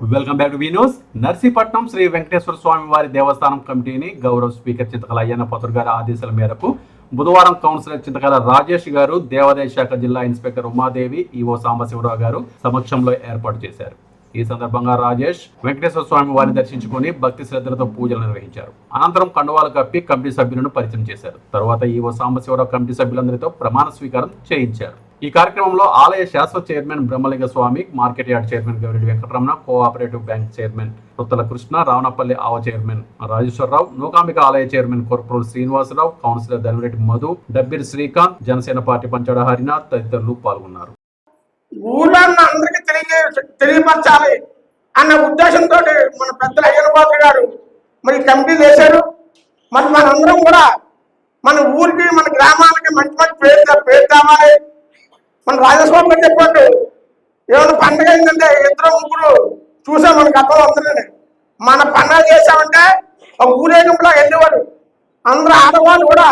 Welcome back to V news Narsipatnam Shri Venkateswara Swami వారి దేవస్థానం కమిటీని గౌరవ స్పీకర్ చింతకల అయ్యన్న పత్ర గారి ఆదేశాల మేరకు బుధవారం కౌన్సిలర్ చింతకల రాజేష్ గారు దేవాదాయ శాఖ జిల్లా ఇన్స్పెక్టర్ ఉమాదేవి ఈవో సాంబశివరావు గారు సమక్షంలో ఏర్పాటు చేశారు. ఈ సందర్భంగా రాజేష్ వెంకటేశ్వర స్వామి వారిని దర్శించుకుని భక్తి శ్రద్ధలతో పూజలు నిర్వహించారు. అనంతరం కండువాలు కప్పి కమిటీ సభ్యులను పరిచయం చేశారు. తర్వాత ఈవో సాంబశివరావు కమిటీ సభ్యులందరితో ప్రమాణ స్వీకారం చేయించారు. ఈ కార్యక్రమంలో ఆలయ శాశ్వత chairman Brahmalinga Swami market yard chairman Gowreddy Venkataramana cooperative bank chairman Ruthala Krishna Ravanapalli ఆవ చైర్మన్ రాజేశ్వరరావు నూకాంబిక ఆలయ chairman Korpuru Srinivasarao councillor Dhanireddy Madhu Dabbiri Srikanth Janasena party Panchada Harinath తదితరులు పాల్గొన్నారు. ఊళ్ళో అందరికీ తెలియ తెలియపరచాలి అన్న ఉద్దేశంతో మన పెద్దల అయ్యన పాత్ర గారు మరి కమిటీ చేశారు మరి మనందరం కూడా మన ఊరికి మన గ్రామాలకి మంచి మంచి పేరు పేరు తేవాలి. మన రాజస్వామి గారు చెప్పండి. ఏమైనా పండగ అయిందంటే ఇద్దరు ముగ్గురు చూసాం మనకి అర్థం అందరినీ మన పండగ చేసామంటే ఒక ఊరేగింపులా వెళ్ళేవారు అందరూ ఆడవాళ్ళు కూడా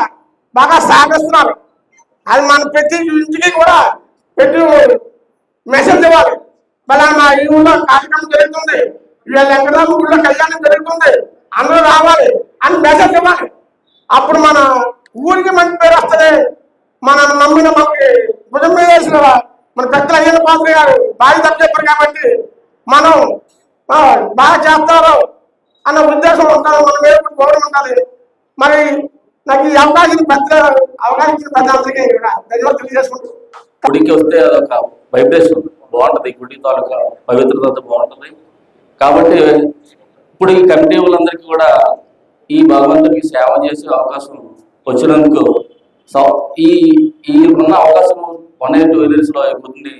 బాగా సాగిస్తున్నారు అది మన ప్రతి ఇంటికి కూడా పెట్టి మెసేజ్ ఇవ్వాలి. మళ్ళీ మా ఈ ఊళ్ళో కార్యక్రమం జరుగుతుంది. వీళ్ళ వెంకటరామ ఊళ్ళో కళ్యాణం జరుగుతుంది. అందరూ రావాలి అని మెసేజ్ ఇవ్వాలి. అప్పుడు మన ఊరికి మంచి పేరు వస్తుంది. మనం మనకి భుజం మీద వేసిన మన పెద్దలు అయ్యన్న పాత్ర గారు బాగా తప్పు చెప్పారు కాబట్టి మనం బాగా చేస్తారు అన్న ఉద్దేశం ఉంటారు మన మీద గౌరవం ఉండాలి. మరి నాకు ఈ అవకాశం పెద్ద అవకాశం ఇచ్చిన పెద్దలందరికీ ధన్యవాదాలు తెలియజేసుకుంటున్నాను. గుడికి వస్తే అదొక వైబ్రేషన్ బాగుంటది. గుడి తాలూకా పవిత్రత బాగుంటుంది. కాబట్టి ఇప్పుడు ఈ కమిటీ వాళ్ళందరికీ కూడా ఈ భగవంతుడికి సేవ చేసే అవకాశం వచ్చినందుకు సో ఈ ఈ ఉన్న అవకాశం వన్ ఐ టూ ఇయర్స్లో అయిపోతుంది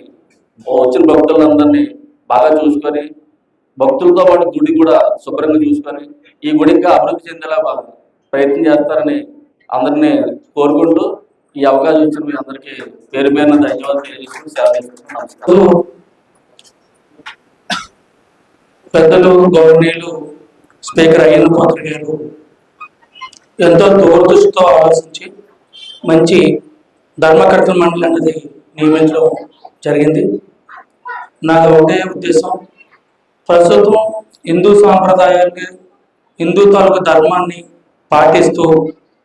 వచ్చిన భక్తులందరినీ బాగా చూసుకొని భక్తులతో పాటు గుడి కూడా శుభ్రంగా చూసుకొని ఈ గుడి ఇంకా అభివృద్ధి చెందేలా బాగా ప్రయత్నం చేస్తారని అందరినీ కోరుకుంటూ ఈ అవకాశం ఇచ్చిన మీ అందరికీ పేరు పేరున ధన్యవాదాలు తెలియజేస్తూ సేవ నమస్కారం. పెద్దలు గౌరవనీయులు స్పీకర్ అయ్యన్న పాత్ర ఎంతో దూరదృష్టితో ఆలోచించి మంచి ధర్మకర్తల మండలి అనేది నియమించడం జరిగింది. నాకు ఒకటే ఉద్దేశం. ప్రస్తుతం హిందూ సాంప్రదాయాన్ని హిందూ తాలూకు ధర్మాన్ని పాటిస్తూ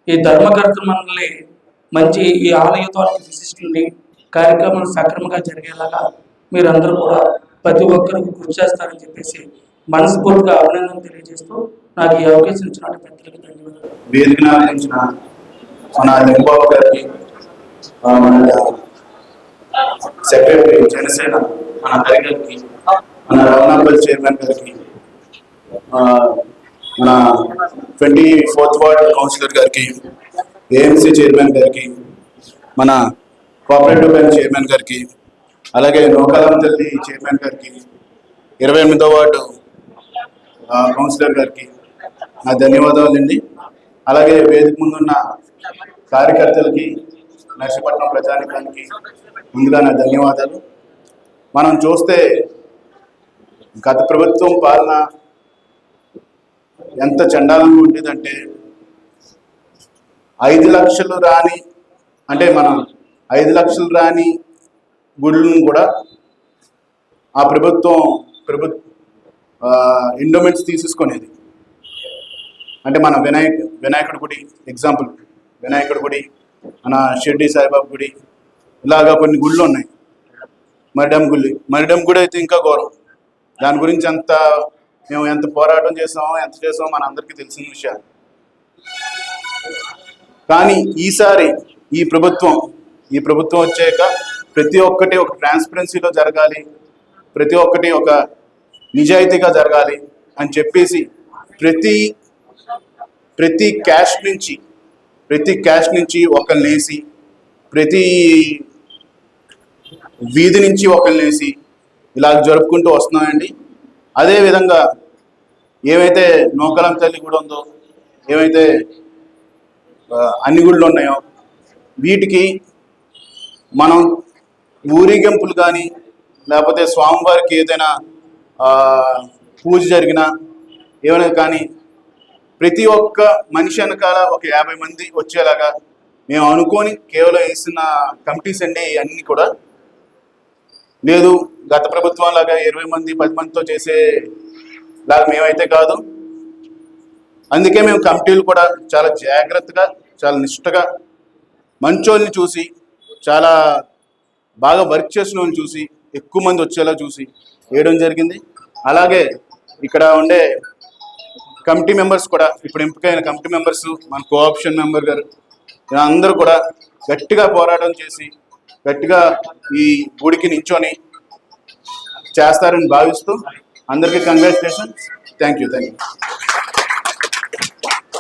ఈ ధర్మకర్తల మండలి మంచి ఈ ఆలయ తాలూకు విశిష్టుని కార్యక్రమం సక్రమంగా జరిగేలాగా మీరందరూ కూడా ప్రతి ఒక్కరికి కృషి చేస్తారని చెప్పేసి మనస్ఫూర్తిగా అభినందన తెలియజేస్తూ నాకు ఈ అవకాశం ఇచ్చినట్టు పెద్దలకు ధన్యవాదాలు. మన లింబాబు గారికి మన సెక్రటరీ జనసేన మన హరి గారికి మన రవణాపల్లి చైర్మన్ గారికి మన ట్వంటీ ఫోర్త్ వార్డ్ కౌన్సిలర్ గారికి ఏఎంసీ చైర్మన్ గారికి మన కోఆపరేటివ్ బ్యాంక్ చైర్మన్ గారికి అలాగే నౌకాలం తల్లి చైర్మన్ గారికి ఇరవై ఎనిమిదో వార్డు కౌన్సిలర్ గారికి నా ధన్యవాదాలండి. అలాగే వేదిక ముందున్న కార్యకర్తలకి నర్సీపట్నం ప్రజానికానికి ముందుగా నా ధన్యవాదాలు. మనం చూస్తే గత ప్రభుత్వం పాలన ఎంత చండాలంగా ఉండేదంటే ఐదు లక్షలు రాని అంటే మనం ఐదు లక్షలు రాని గుళ్ళను కూడా ఆ ప్రభుత్వం ప్రభు ఎండోమెంట్స్ తీసేసుకునేది. అంటే మన వినాయక్ వినాయకుడి గుడి ఎగ్జాంపుల్ వినాయకుడి గుడి మన షిర్డి సాయిబాబు గుడి ఇలాగా కొన్ని గుళ్ళు ఉన్నాయి. మరిడం గుడి మరిడెం గుడి అయితే ఇంకా ఘోరం. దాని గురించి ఎంత మేము ఎంత పోరాటం చేసామో ఎంత చేసామో మన అందరికీ తెలిసిన విషయాలు. కానీ ఈసారి ఈ ప్రభుత్వం ఈ ప్రభుత్వం వచ్చాక ప్రతి ఒక్కటి ఒక ట్రాన్స్పరెన్సీలో జరగాలి ప్రతి ఒక్కటి ఒక నిజాయితీగా జరగాలి అని చెప్పేసి ప్రతి ప్రతి క్యాష్ నుంచి ప్రతి క్యాష్ నుంచి ఒకరిని వేసి ప్రతి వీధి నుంచి ఒకరిని వేసి ఇలా జరుపుకుంటూ వస్తున్నామండి. అదేవిధంగా ఏవైతే నూకలం తల్లి కూడా ఉందో ఏవైతే అన్ని గుళ్ళు ఉన్నాయో వీటికి మనం ఊరేగింపులు కానీ లేకపోతే స్వామివారికి ఏదైనా పూజ జరిగినా ఏమైనా కానీ ప్రతి ఒక్క మనిషి వెనకాల ఒక యాభై మంది వచ్చేలాగా మేము అనుకొని కేవలం వేసిన కమిటీస్ అండి అన్నీ కూడా. లేదు గత ప్రభుత్వం లాగా ఇరవై మంది పది మందితో చేసే లాగా మేమైతే కాదు. అందుకే మేము కమిటీలు కూడా చాలా జాగ్రత్తగా చాలా నిష్ఠగా మంచోళ్ళని చూసి చాలా బాగా వర్క్ చేసిన వాళ్ళని చూసి ఎక్కువ మంది వచ్చేలా చూసి వేయడం జరిగింది. అలాగే ఇక్కడ ఉండే కమిటీ మెంబర్స్ కూడా ఇప్పుడు ఎంపికైన కమిటీ మెంబర్స్ మన కోఆప్షన్ మెంబర్ గారు అందరూ కూడా గట్టిగా పోరాటం చేసి గట్టిగా ఈ గుడికి నించొని చేస్తారని భావిస్తూ అందరికీ congratulations thank you thank you